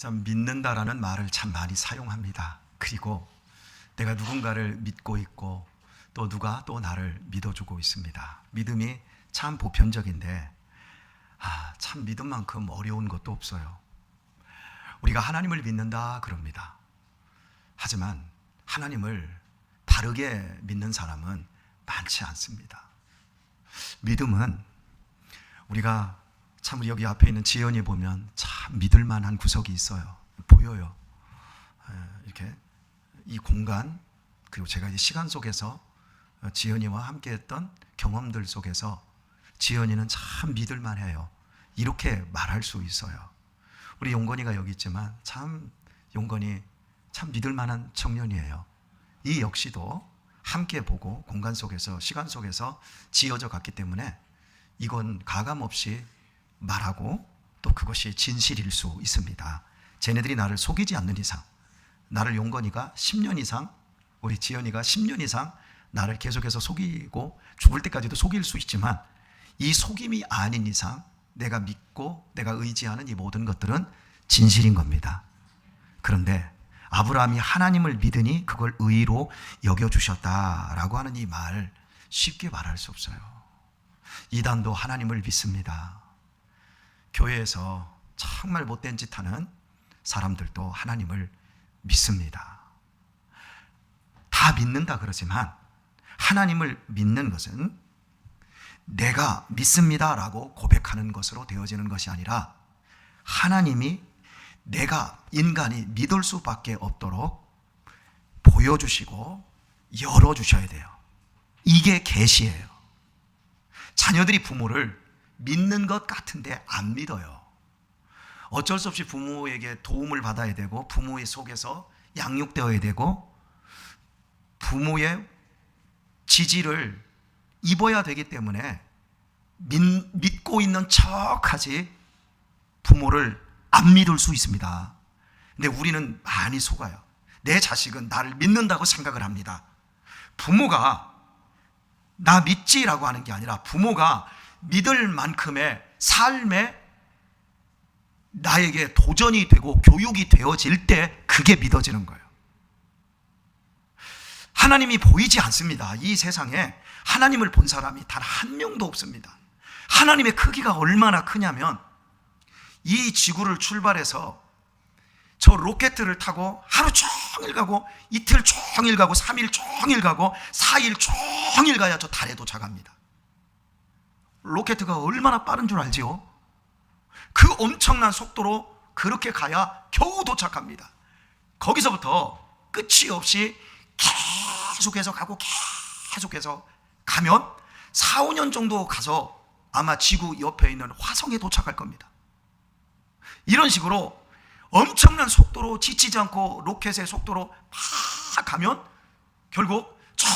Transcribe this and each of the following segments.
참 믿는다라는 말을 참 많이 사용합니다. 그리고 내가 누군가를 믿고 있고 또 누가 또 나를 믿어주고 있습니다. 믿음이 참 보편적인데 아, 참 믿음만큼 어려운 것도 없어요. 우리가 하나님을 믿는다 그럽니다. 하지만 하나님을 바르게 믿는 사람은 많지 않습니다. 믿음은 우리가 참 여기 앞에 있는 지연이 보면 참 믿을 만한 구석이 있어요. 보여요. 에, 이렇게 이 공간 그리고 제가 이 시간 속에서 어, 지연이와 함께했던 경험들 속에서 지연이는 참 믿을 만해요. 이렇게 말할 수 있어요. 우리 용건이가 여기 있지만 참 용건이 참 믿을 만한 청년이에요. 이 역시도 함께 보고 공간 속에서 시간 속에서 지어져 갔기 때문에 이건 가감 없이 말하고 또 그것이 진실일 수 있습니다. 쟤네들이 나를 속이지 않는 이상, 나를 용건이가 10년 이상, 우리 지연이가 10년 이상 나를 계속해서 속이고 죽을 때까지도 속일 수 있지만 이 속임이 아닌 이상 내가 믿고 내가 의지하는 이 모든 것들은 진실인 겁니다. 그런데 아브라함이 하나님을 믿으니 그걸 의로 여겨주셨다라고 하는 이 말 쉽게 말할 수 없어요. 이단도 하나님을 믿습니다. 교회에서 정말 못된 짓 하는 사람들도 하나님을 믿습니다. 다 믿는다 그러지만 하나님을 믿는 것은 내가 믿습니다라고 고백하는 것으로 되어지는 것이 아니라 하나님이 내가 인간이 믿을 수밖에 없도록 보여주시고 열어주셔야 돼요. 이게 계시예요. 자녀들이 부모를 믿는 것 같은데 안 믿어요. 어쩔 수 없이 부모에게 도움을 받아야 되고 부모의 속에서 양육되어야 되고 부모의 지지를 입어야 되기 때문에 믿, 믿고 있는 척하지 부모를 안 믿을 수 있습니다. 근데 우리는 많이 속아요. 내 자식은 나를 믿는다고 생각을 합니다. 부모가 나 믿지라고 하는 게 아니라 부모가 믿을 만큼의 삶에 나에게 도전이 되고 교육이 되어질 때 그게 믿어지는 거예요. 하나님이 보이지 않습니다. 이 세상에 하나님을 본 사람이 단 한 명도 없습니다. 하나님의 크기가 얼마나 크냐면 이 지구를 출발해서 저 로켓을 타고 하루 종일 가고 이틀 종일 가고 3일 종일 가고 4일 종일 가야 저 달에 도착합니다. 로켓가 얼마나 빠른 줄 알지요? 그 엄청난 속도로 그렇게 가야 겨우 도착합니다. 거기서부터 끝이 없이 계속해서 가고 계속해서 가면 4, 5년 정도 가서 아마 지구 옆에 있는 화성에 도착할 겁니다. 이런 식으로 엄청난 속도로 지치지 않고 로켓의 속도로 막 가면 결국 저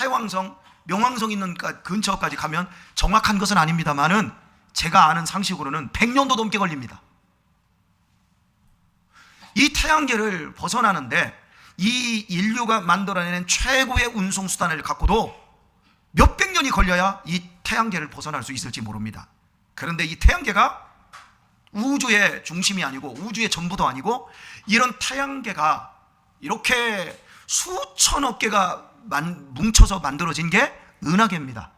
해왕성, 명왕성 있는 근처까지 가면 정확한 것은 아닙니다만은 제가 아는 상식으로는 100년도 넘게 걸립니다. 이 태양계를 벗어나는데 이 인류가 만들어내는 최고의 운송 수단을 갖고도 몇백 년이 걸려야 이 태양계를 벗어날 수 있을지 모릅니다. 그런데 이 태양계가 우주의 중심이 아니고 우주의 전부도 아니고 이런 태양계가 이렇게 수천억 개가 만, 뭉쳐서 만들어진 게 은하계입니다.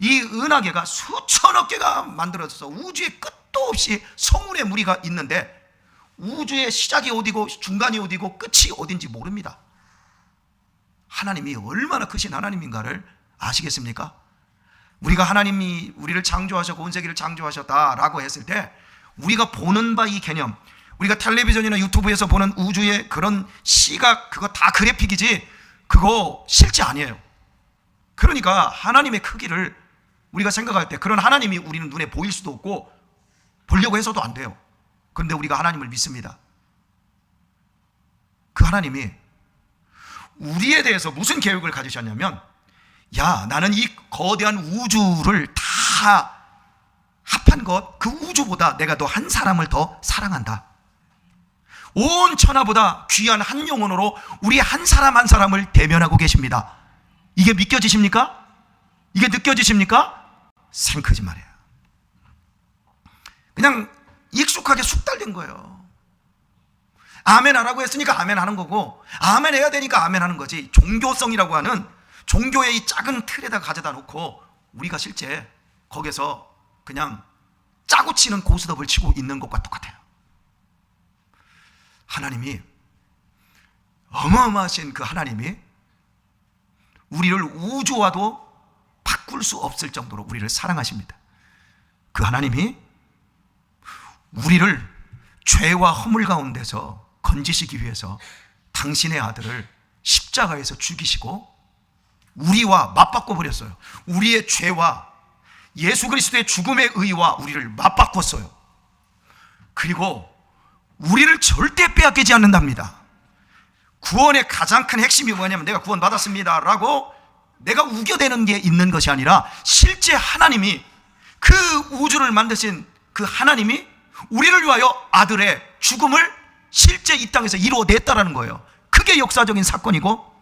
이 은하계가 수천억 개가 만들어져서 우주의 끝도 없이 성운의 무리가 있는데 우주의 시작이 어디고 중간이 어디고 끝이 어딘지 모릅니다. 하나님이 얼마나 크신 하나님인가를 아시겠습니까? 우리가 하나님이 우리를 창조하셨고 온 세계를 창조하셨다라고 했을 때 우리가 보는 바 이 개념, 우리가 텔레비전이나 유튜브에서 보는 우주의 그런 시각 그거 다 그래픽이지 그거 실제 아니에요. 그러니까 하나님의 크기를 우리가 생각할 때 그런 하나님이 우리는 눈에 보일 수도 없고 보려고 해서도 안 돼요. 그런데 우리가 하나님을 믿습니다. 그 하나님이 우리에 대해서 무슨 계획을 가지셨냐면 야, 나는 이 거대한 우주를 다 합한 것, 그 우주보다 내가 너 한 사람을 더 사랑한다. 온 천하보다 귀한 한 영혼으로 우리 한 사람 한 사람을 대면하고 계십니다. 이게 믿겨지십니까? 이게 느껴지십니까? 생크지 말이에요. 그냥 익숙하게 숙달된 거예요. 아멘 하라고 했으니까 아멘 하는 거고 아멘 해야 되니까 아멘 하는 거지. 종교성이라고 하는 종교의 이 작은 틀에다 가져다 놓고 우리가 실제 거기서 그냥 짜고 치는 고스톱을 치고 있는 것과 똑같아요. 하나님이 어마어마하신 그 하나님이 우리를 우주와도 바꿀 수 없을 정도로 우리를 사랑하십니다. 그 하나님이 우리를 죄와 허물 가운데서 건지시기 위해서 당신의 아들을 십자가에서 죽이시고 우리와 맞바꿔 버렸어요. 우리의 죄와 예수 그리스도의 죽음의 의와 우리를 맞바꿨어요. 그리고 우리를 절대 빼앗기지 않는답니다. 구원의 가장 큰 핵심이 뭐냐면 내가 구원 받았습니다 라고 내가 우겨대는 게 있는 것이 아니라 실제 하나님이 그 우주를 만드신 그 하나님이 우리를 위하여 아들의 죽음을 실제 이 땅에서 이루어냈다라는 거예요. 그게 역사적인 사건이고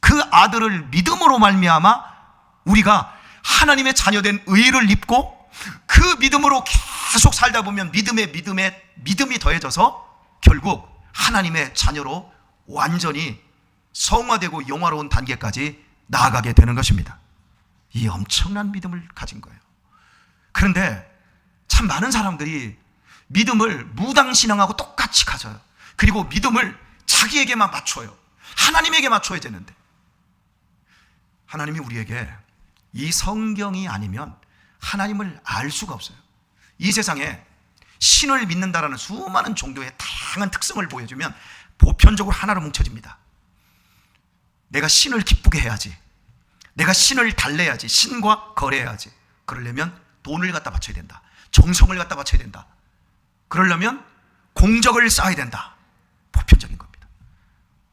그 아들을 믿음으로 말미암아 우리가 하나님의 자녀된 의를 입고 그 믿음으로 계속 살다 보면 믿음의 믿음에 믿음이 더해져서 결국 하나님의 자녀로 완전히 성화되고 영화로운 단계까지 나아가게 되는 것입니다. 이 엄청난 믿음을 가진 거예요. 그런데 참 많은 사람들이 믿음을 무당신앙하고 똑같이 가져요. 그리고 믿음을 자기에게만 맞춰요. 하나님에게 맞춰야 되는데. 하나님이 우리에게 이 성경이 아니면 하나님을 알 수가 없어요. 이 세상에 신을 믿는다라는 수많은 종교의 다양한 특성을 보여주면 보편적으로 하나로 뭉쳐집니다. 내가 신을 기쁘게 해야지. 내가 신을 달래야지. 신과 거래해야지. 그러려면 돈을 갖다 바쳐야 된다. 정성을 갖다 바쳐야 된다. 그러려면 공적을 쌓아야 된다. 보편적인 겁니다.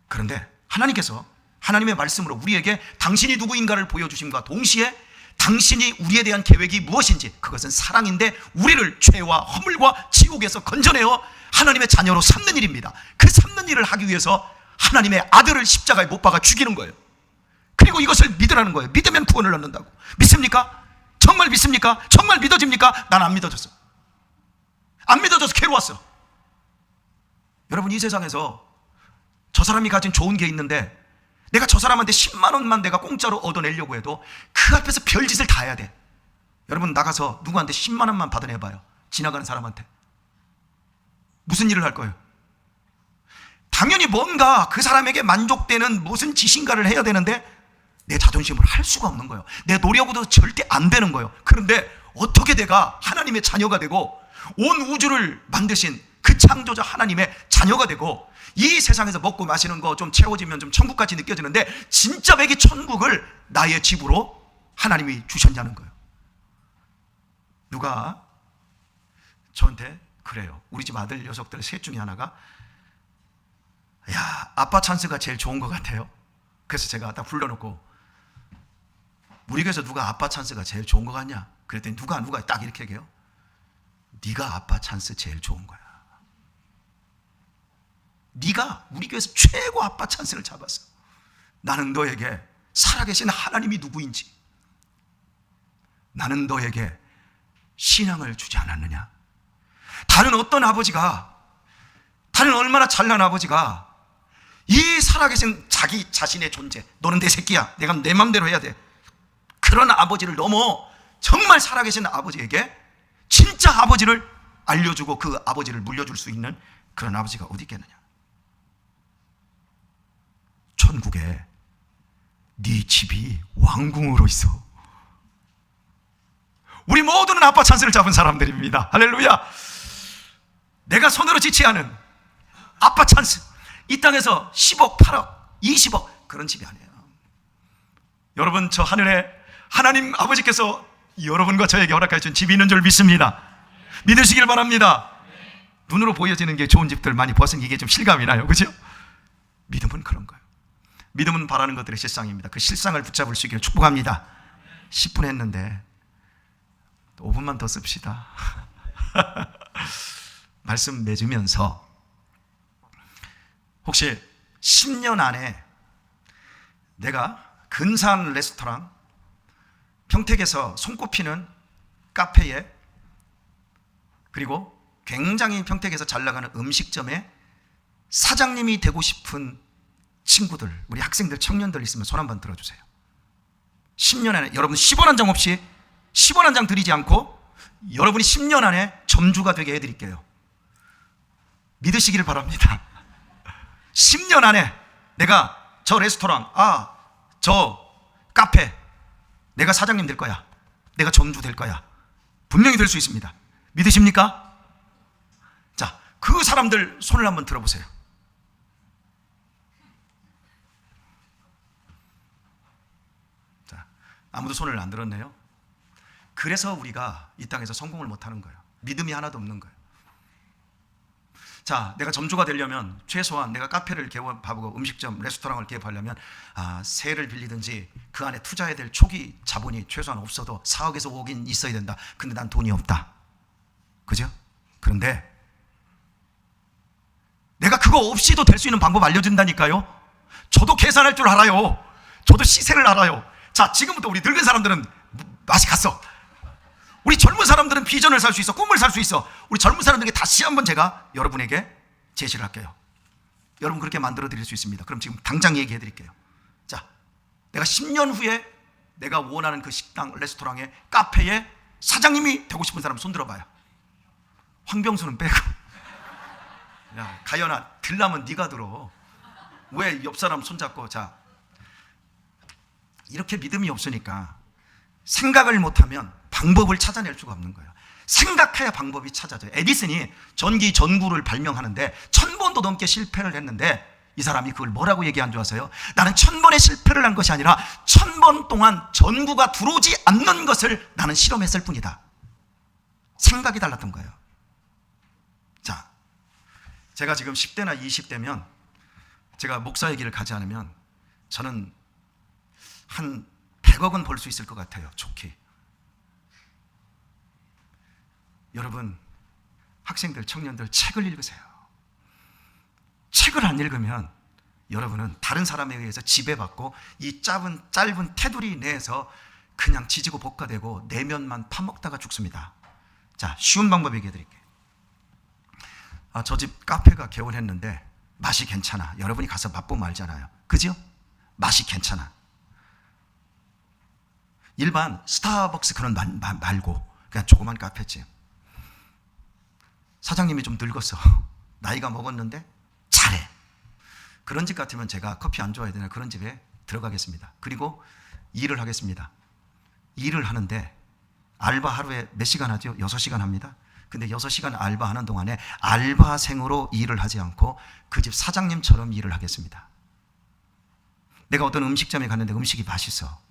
그런데 하나님께서 하나님의 말씀으로 우리에게 당신이 누구인가를 보여주심과 동시에 당신이 우리에 대한 계획이 무엇인지 그것은 사랑인데 우리를 죄와 허물과 지옥에서 건져내어 하나님의 자녀로 삼는 일입니다. 그 삼는 일을 하기 위해서 하나님의 아들을 십자가에 못 박아 죽이는 거예요. 그리고 이것을 믿으라는 거예요. 믿으면 구원을 얻는다고. 믿습니까? 정말 믿습니까? 정말 믿어집니까? 난 안 믿어졌어. 안 믿어져서 괴로웠어. 여러분 이 세상에서 저 사람이 가진 좋은 게 있는데 내가 저 사람한테 10만 원만 내가 공짜로 얻어내려고 해도 그 앞에서 별짓을 다 해야 돼. 여러분 나가서 누구한테 10만 원만 받아내봐요. 지나가는 사람한테. 무슨 일을 할 거예요? 당연히 뭔가 그 사람에게 만족되는 무슨 지신가를 해야 되는데 내 자존심을 할 수가 없는 거예요. 내 노력으로 절대 안 되는 거예요. 그런데 어떻게 내가 하나님의 자녀가 되고 온 우주를 만드신 그 창조자 하나님의 자녀가 되고 이 세상에서 먹고 마시는 거 좀 채워지면 좀 천국같이 느껴지는데 진짜 백이 천국을 나의 집으로 하나님이 주셨냐는 거예요. 누가 저한테 그래요. 우리 집 아들 녀석들 셋 중에 하나가 야 아빠 찬스가 제일 좋은 것 같아요. 그래서 제가 딱 불러놓고 우리 교회에서 누가 아빠 찬스가 제일 좋은 것 같냐? 그랬더니 누가 누가 딱 이렇게 얘기해요. 네가 아빠 찬스 제일 좋은 거야. 네가 우리 교회에서 최고 아빠 찬스를 잡았어. 나는 너에게 살아계신 하나님이 누구인지, 나는 너에게 신앙을 주지 않았느냐? 다른 어떤 아버지가, 다른 얼마나 잘난 아버지가 이 살아계신 자기 자신의 존재, 너는 내 새끼야. 내가 내 맘대로 해야 돼. 그런 아버지를 넘어 정말 살아계신 아버지에게 진짜 아버지를 알려주고 그 아버지를 물려줄 수 있는 그런 아버지가 어디 있겠느냐? 천국에 네 집이 왕궁으로 있어. 우리 모두는 아빠 찬스를 잡은 사람들입니다. 할렐루야. 내가 손으로 지치하는 아빠 찬스. 이 땅에서 10억, 8억, 20억 그런 집이 아니에요. 여러분 저 하늘에 하나님 아버지께서 여러분과 저에게 허락해 준 집이 있는 줄 믿습니다. 믿으시길 바랍니다. 눈으로 보여지는 게 좋은 집들 많이 벗은 이게 좀 실감이 나요. 그죠? 믿음은 그런 거예요. 믿음은 바라는 것들의 실상입니다. 그 실상을 붙잡을 수 있기를 축복합니다. 10분 했는데 5분만 더 씁시다. 말씀 맺으면서 혹시 10년 안에 내가 근사한 레스토랑 평택에서 손꼽히는 카페에 그리고 굉장히 평택에서 잘 나가는 음식점에 사장님이 되고 싶은 친구들, 우리 학생들, 청년들 있으면 손 한번 들어주세요. 10년 안에 여러분 10원 한 장 없이 10원 한 장 드리지 않고 여러분이 10년 안에 점주가 되게 해드릴게요. 믿으시기를 바랍니다. 10년 안에 내가 저 레스토랑, 아, 저 카페, 내가 사장님 될 거야. 내가 점주 될 거야. 분명히 될 수 있습니다. 믿으십니까? 자, 그 사람들 손을 한번 들어보세요. 자, 아무도 손을 안 들었네요. 그래서 우리가 이 땅에서 성공을 못 하는 거예요. 믿음이 하나도 없는 거예요. 자, 내가 점주가 되려면 최소한 내가 카페를 개업하고 음식점, 레스토랑을 개업하려면 아, 세를 빌리든지 그 안에 투자해야 될 초기 자본이 최소한 없어도 4억에서 5억은 있어야 된다. 근데 난 돈이 없다. 그죠? 그런데 내가 그거 없이도 될 수 있는 방법 알려준다니까요. 저도 계산할 줄 알아요. 저도 시세를 알아요. 자, 지금부터 우리 늙은 사람들은 맛이 갔어. 우리 젊은 사람들은 비전을 살 수 있어. 꿈을 살 수 있어. 우리 젊은 사람들에게 다시 한번 제가 여러분에게 제시를 할게요. 여러분 그렇게 만들어 드릴 수 있습니다. 그럼 지금 당장 얘기해 드릴게요. 자, 내가 10년 후에 내가 원하는 그 식당, 레스토랑에 카페에 사장님이 되고 싶은 사람 손 들어봐요. 황병수는 빼고. 야, 가연아, 들라면 네가 들어. 왜 옆 사람 손잡고 자. 이렇게 믿음이 없으니까 생각을 못하면 방법을 찾아낼 수가 없는 거예요. 생각해야 방법이 찾아져요. 에디슨이 전기 전구를 발명하는데 천 번도 넘게 실패를 했는데 이 사람이 그걸 뭐라고 얘기한 줄 아세요? 나는 천 번의 실패를 한 것이 아니라 천 번 동안 전구가 들어오지 않는 것을 나는 실험했을 뿐이다. 생각이 달랐던 거예요. 자, 제가 지금 10대나 20대면 제가 목사의 길을 가지 않으면 저는 한 100억은 벌 수 있을 것 같아요. 좋게. 여러분, 학생들, 청년들 책을 읽으세요. 책을 안 읽으면 여러분은 다른 사람에 의해서 지배받고 이 짧은 짧은 테두리 내에서 그냥 지지고 볶아대고 내면만 파먹다가 죽습니다. 자, 쉬운 방법 얘기해 드릴게요. 아, 저 집 카페가 개원했는데 맛이 괜찮아. 여러분이 가서 맛보면 알잖아요. 그죠? 맛이 괜찮아. 일반 스타벅스 그런 말, 말, 말고 그냥 조그만 카페집. 사장님이 좀 늙었어. 나이가 먹었는데 잘해. 그런 집 같으면 제가 커피 안 좋아해야 되나 그런 집에 들어가겠습니다. 그리고 일을 하겠습니다. 일을 하는데 알바 하루에 몇 시간 하죠? 6시간 합니다. 근데 6시간 알바하는 동안에 알바생으로 일을 하지 않고 그 집 사장님처럼 일을 하겠습니다. 내가 어떤 음식점에 갔는데 음식이 맛있어.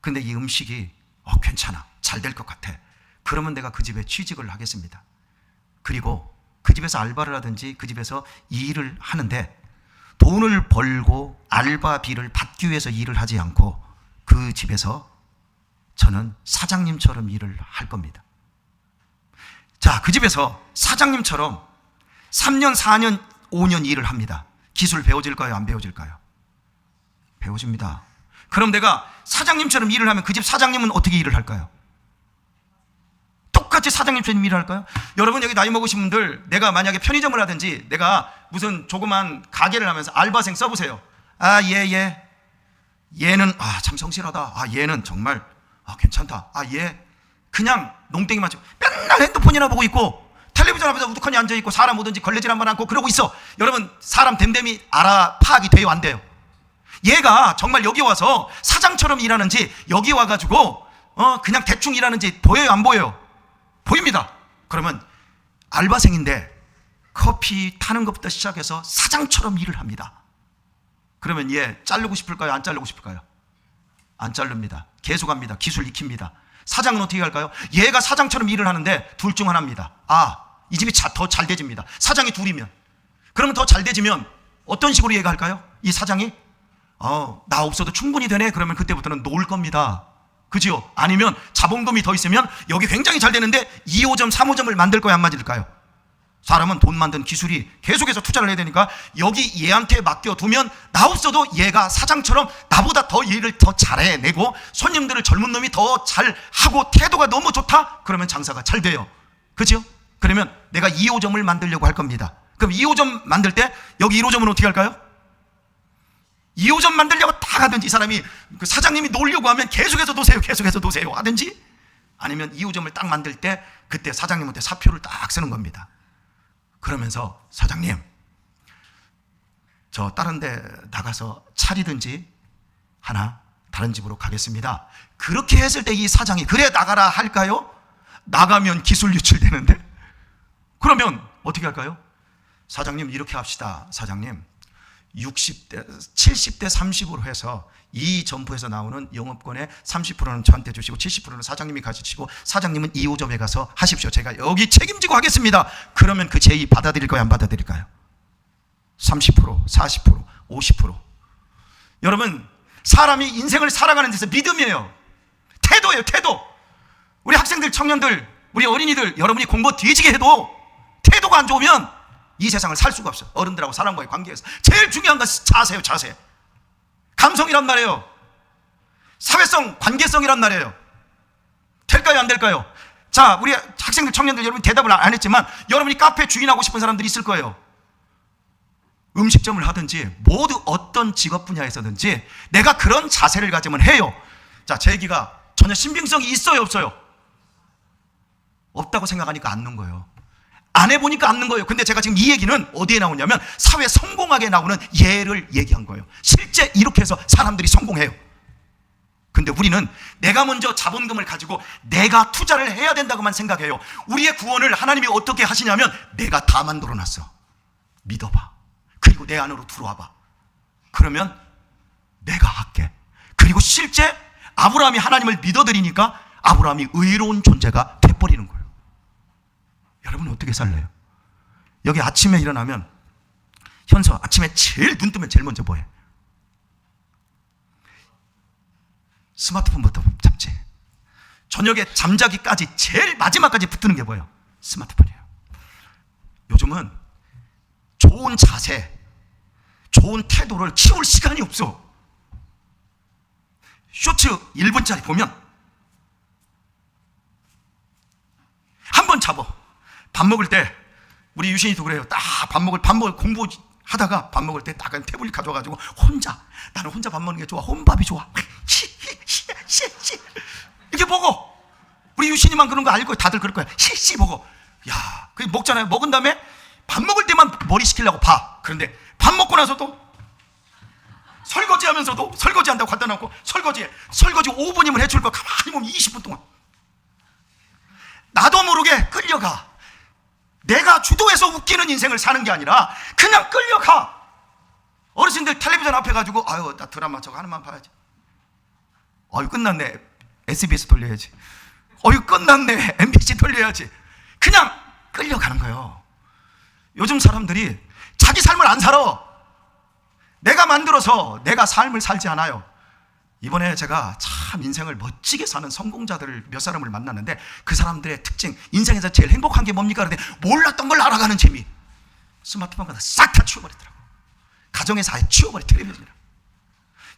근데 이 음식이 어, 괜찮아. 잘 될 것 같아. 그러면 내가 그 집에 취직을 하겠습니다. 그리고 그 집에서 알바를 하든지 그 집에서 일을 하는데 돈을 벌고 알바비를 받기 위해서 일을 하지 않고 그 집에서 저는 사장님처럼 일을 할 겁니다. 자, 그 집에서 사장님처럼 3년, 4년, 5년 일을 합니다. 기술 배워질까요? 안 배워질까요? 배워집니다. 그럼 내가 사장님처럼 일을 하면 그 집 사장님은 어떻게 일을 할까요? 똑같이 사장님처럼 일을 할까요? 여러분 여기 나이 먹으신 분들 내가 만약에 편의점을 하든지 내가 무슨 조그만 가게를 하면서 알바생 써보세요. 아, 예, 예. 얘는 아, 참 성실하다. 아, 얘는 정말 아, 괜찮다. 아, 얘 그냥 농땡이만 치고 맨날 핸드폰이나 보고 있고 텔레비전 앞에서 우두커니 앉아 있고 사람 오든지 걸레질 한번 않고 그러고 있어. 여러분 사람 됨됨이 알아 파악이 돼요 안 돼요? 얘가 정말 여기 와서 사장처럼 일하는지 여기 와가지고 어 그냥 대충 일하는지 보여요 안 보여요? 보입니다. 그러면 알바생인데 커피 타는 것부터 시작해서 사장처럼 일을 합니다. 그러면 얘 자르고 싶을까요? 안 자르고 싶을까요? 안 자릅니다. 계속 합니다. 기술 익힙니다. 사장은 어떻게 할까요? 얘가 사장처럼 일을 하는데 둘 중 하나입니다. 아, 이 집이 더잘 되집니다. 사장이 둘이면. 그러면 더잘 되지면 어떤 식으로 얘가 할까요? 이 사장이 어, 나 없어도 충분히 되네. 그러면 그때부터는 놓을 겁니다. 그지요? 아니면 자본금이 더 있으면 여기 굉장히 잘 되는데 2호점, 3호점을 만들 거야, 안 맞을까요? 사람은 돈 만든 기술이 계속해서 투자를 해야 되니까 여기 얘한테 맡겨두면 나 없어도 얘가 사장처럼 나보다 더 일을 더 잘해내고 손님들을 젊은 놈이 더 잘하고 태도가 너무 좋다? 그러면 장사가 잘 돼요. 그죠? 그러면 내가 2호점을 만들려고 할 겁니다. 그럼 2호점 만들 때 여기 1호점은 어떻게 할까요? 2호점 만들려고 다 하든지 이 사람이 그 사장님이 놀려고 하면 계속해서 놓으세요. 계속해서 놓으세요. 하든지 아니면 2호점을 딱 만들 때 그때 사장님한테 사표를 딱 쓰는 겁니다. 그러면서 사장님 저 다른 데 나가서 차리든지 하나 다른 집으로 가겠습니다. 그렇게 했을 때 이 사장이 그래 나가라 할까요? 나가면 기술 유출되는데 그러면 어떻게 할까요? 사장님 이렇게 합시다. 사장님 60대 70대 30으로 해서 이 점포에서 나오는 영업권의 30%는 저한테 주시고 70%는 사장님이 가지시고 사장님은 2호점에 가서 하십시오. 제가 여기 책임지고 하겠습니다. 그러면 그 제의 받아들일까요? 안 받아들일까요? 30%, 40%, 50%. 여러분, 사람이 인생을 살아가는 데서 믿음이에요. 태도예요, 태도. 우리 학생들, 청년들, 우리 어린이들, 여러분이 공부 뒤지게 해도 태도가 안 좋으면 이 세상을 살 수가 없어요. 어른들하고 사람과의 관계에서. 제일 중요한 건 자세요, 자세. 감성이란 말이에요. 사회성, 관계성이란 말이에요. 될까요, 안 될까요? 자, 우리 학생들, 청년들 여러분 대답을 안 했지만 여러분이 카페 주인하고 싶은 사람들이 있을 거예요. 음식점을 하든지 모두 어떤 직업 분야에서든지 내가 그런 자세를 가지면 해요. 자, 제 얘기가 전혀 신빙성이 있어요, 없어요? 없다고 생각하니까 않는 거예요. 안 해보니까 않는 거예요. 근데 제가 지금 이 얘기는 어디에 나오냐면 사회 성공하게 나오는 예를 얘기한 거예요. 실제 이렇게 해서 사람들이 성공해요. 근데 우리는 내가 먼저 자본금을 가지고 내가 투자를 해야 된다고만 생각해요. 우리의 구원을 하나님이 어떻게 하시냐면 내가 다 만들어 놨어. 믿어봐. 그리고 내 안으로 들어와 봐. 그러면 내가 할게. 그리고 실제 아브라함이 하나님을 믿어드리니까 아브라함이 의로운 존재가 돼버리는 거예요. 여러분은 어떻게 살래요? 여기 아침에 일어나면 현서 아침에 제일 눈 뜨면 제일 먼저 뭐해? 스마트폰부터 잡지. 저녁에 잠자기까지 제일 마지막까지 붙드는 게 뭐예요? 스마트폰이에요. 요즘은 좋은 자세, 좋은 태도를 키울 시간이 없어. 쇼츠 1분짜리 보면 한 번 잡어. 밥 먹을 때 우리 유신이도 그래요. 딱 밥 먹을 밥 먹을 공부 하다가 밥 먹을 때 딱 태블릿 가져가지고 혼자 나는 혼자 밥 먹는 게 좋아. 혼밥이 좋아. 씨씨씨 이렇게 보고 우리 유신이만 그런 거 알고 다들 그럴 거야. 씨씨 보고 야, 그 먹잖아요. 먹은 다음에 밥 먹을 때만 머리 식히려고 봐. 그런데 밥 먹고 나서도 설거지 하면서도 설거지 한다고 갖다 놓고 설거지해. 설거지 5분이면 해줄 거 가만히 보면 20분 동안. 나도 모르게 끌려가. 내가 주도해서 웃기는 인생을 사는 게 아니라 그냥 끌려가. 어르신들 텔레비전 앞에 가지고 아유 나 드라마 저거 하나만 봐야지. 아유 끝났네. SBS 돌려야지. 어유 끝났네. MBC 돌려야지. 그냥 끌려가는 거예요. 요즘 사람들이 자기 삶을 안 살아. 내가 만들어서 내가 삶을 살지 않아요. 이번에 제가 참 인생을 멋지게 사는 성공자들을 몇 사람을 만났는데 그 사람들의 특징, 인생에서 제일 행복한 게 뭡니까? 그런데 몰랐던 걸 알아가는 재미. 스마트폰 갖다 싹 다 치워버리더라고. 가정에서 아예 치워버려, 텔레비전이라.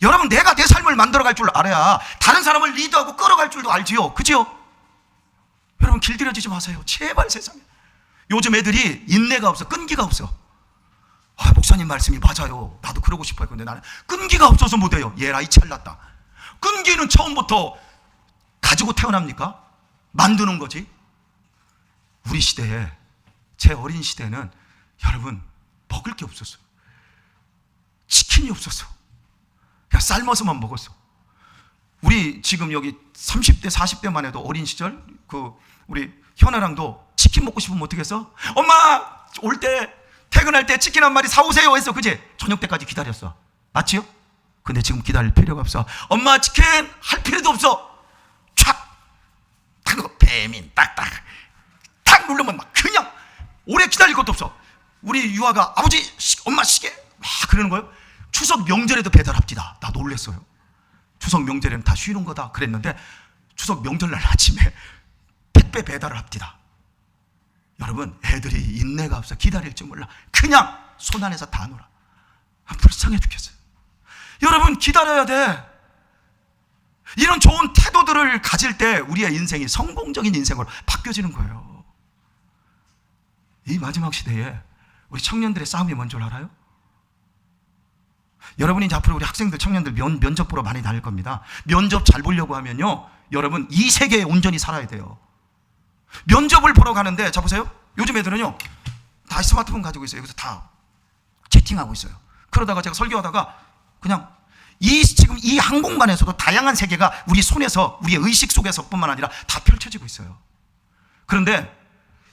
여러분, 내가 내 삶을 만들어갈 줄 알아야 다른 사람을 리드하고 끌어갈 줄도 알지요. 그지요? 여러분, 길들여지지 마세요. 제발 세상에. 요즘 애들이 인내가 없어, 끈기가 없어. 아, 목사님 말씀이 맞아요. 나도 그러고 싶어요. 근데 나는 끈기가 없어서 못해요. 얘라 이 찰났다. 끈기는 처음부터 가지고 태어납니까? 만드는 거지. 우리 시대에 제 어린 시대는 여러분 먹을 게 없었어요. 치킨이 없었어. 그냥 삶아서만 먹었어. 우리 지금 여기 30대 40대만 해도 어린 시절 그 우리 현아랑도 치킨 먹고 싶으면 어떻게 했어? 엄마 올 때 퇴근할 때 치킨 한 마리 사오세요 했어 그제 저녁 때까지 기다렸어 맞지요? 근데 지금 기다릴 필요가 없어. 엄마 치킨 할 필요도 없어. 촥! 탁, 배민 딱딱. 탁 누르면 막 그냥 오래 기다릴 것도 없어. 우리 유아가 아버지 시- 엄마 시계 막 그러는 거예요. 추석 명절에도 배달합디다. 나 놀랬어요. 추석 명절에는 다 쉬는 거다 그랬는데 추석 명절날 아침에 택배 배달을 합디다. 여러분 애들이 인내가 없어. 기다릴 줄 몰라. 그냥 손 안에서 다 놀아. 아, 불쌍해 죽겠어요 여러분 기다려야 돼 이런 좋은 태도들을 가질 때 우리의 인생이 성공적인 인생으로 바뀌어지는 거예요 이 마지막 시대에 우리 청년들의 싸움이 뭔 줄 알아요? 여러분이 이제 앞으로 우리 학생들, 청년들 면, 면접 보러 많이 다닐 겁니다. 면접 잘 보려고 하면요. 여러분, 이 세계에 온전히 살아야 돼요. 면접을 보러 가는데, 자 보세요. 요즘 애들은요. 다 스마트폰 가지고 있어요. 여기서 다 채팅하고 있어요. 그러다가 제가 설교하다가 그냥 이 지금 이 항공관에서도 다양한 세계가 우리 손에서 우리의 의식 속에서뿐만 아니라 다 펼쳐지고 있어요. 그런데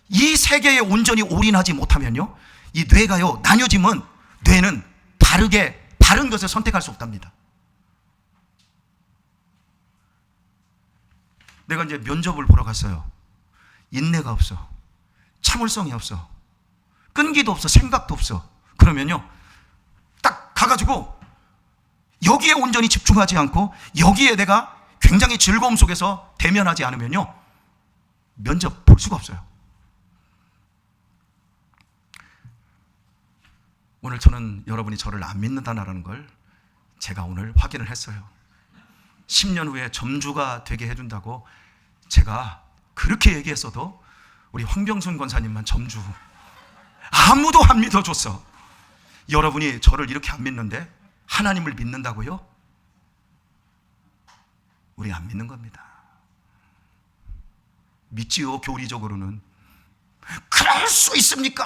이 세계에 온전히 올인하지 못하면요, 이 뇌가요 나뉘어지면 뇌는 다르게 다른 것을 선택할 수 없답니다. 내가 이제 면접을 보러 갔어요. 인내가 없어, 참을성이 없어, 끈기도 없어, 생각도 없어. 그러면요, 딱 가가지고 여기에 온전히 집중하지 않고 여기에 내가 굉장히 즐거움 속에서 대면하지 않으면요, 면접 볼 수가 없어요. 오늘 저는 여러분이 저를 안 믿는다는 걸 제가 오늘 확인을 했어요. 10년 후에 점주가 되게 해준다고 제가 그렇게 얘기했어도 우리 황병순 권사님만 점주 아무도 안 믿어줬어. 여러분이 저를 이렇게 안 믿는데 하나님을 믿는다고요? 우리 안 믿는 겁니다. 믿지요, 교리적으로는. 그럴 수 있습니까?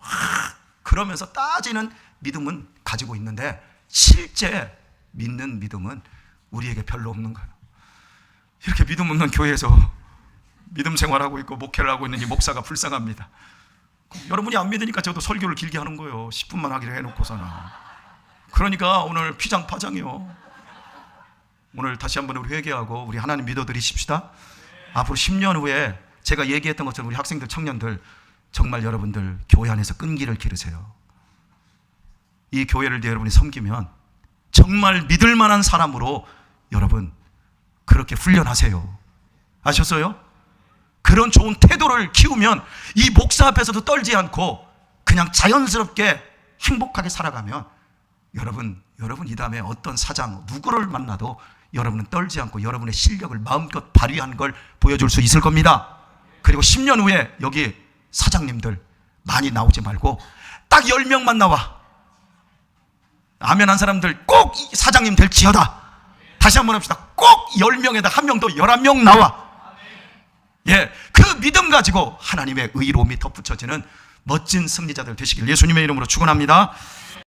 하, 그러면서 따지는 믿음은 가지고 있는데 실제 믿는 믿음은 우리에게 별로 없는 거예요. 이렇게 믿음 없는 교회에서 믿음 생활하고 있고 목회를 하고 있는 이 목사가 불쌍합니다. 여러분이 안 믿으니까 저도 설교를 길게 하는 거예요. 10분만 하기로 해놓고서나. 그러니까 오늘 피장파장이요. 오늘 다시 한번 우리 회개하고 우리 하나님 믿어드리십시다. 앞으로 10년 후에 제가 얘기했던 것처럼 우리 학생들, 청년들 정말 여러분들 교회 안에서 끈기를 기르세요. 이 교회를 여러분이 섬기면 정말 믿을 만한 사람으로 여러분 그렇게 훈련하세요. 아셨어요? 그런 좋은 태도를 키우면 이 목사 앞에서도 떨지 않고 그냥 자연스럽게 행복하게 살아가면 여러분, 여러분 이 다음에 어떤 사장, 누구를 만나도 여러분은 떨지 않고 여러분의 실력을 마음껏 발휘한 걸 보여줄 수 있을 겁니다. 그리고 10년 후에 여기 사장님들 많이 나오지 말고 딱 10명만 나와. 아멘 한 사람들 꼭 사장님 될 지어다. 다시 한번 합시다. 꼭 10명에다 한 명도 11명 나와. 예, 그 믿음 가지고 하나님의 의로움이 덧붙여지는 멋진 승리자들 되시길 예수님의 이름으로 축원합니다.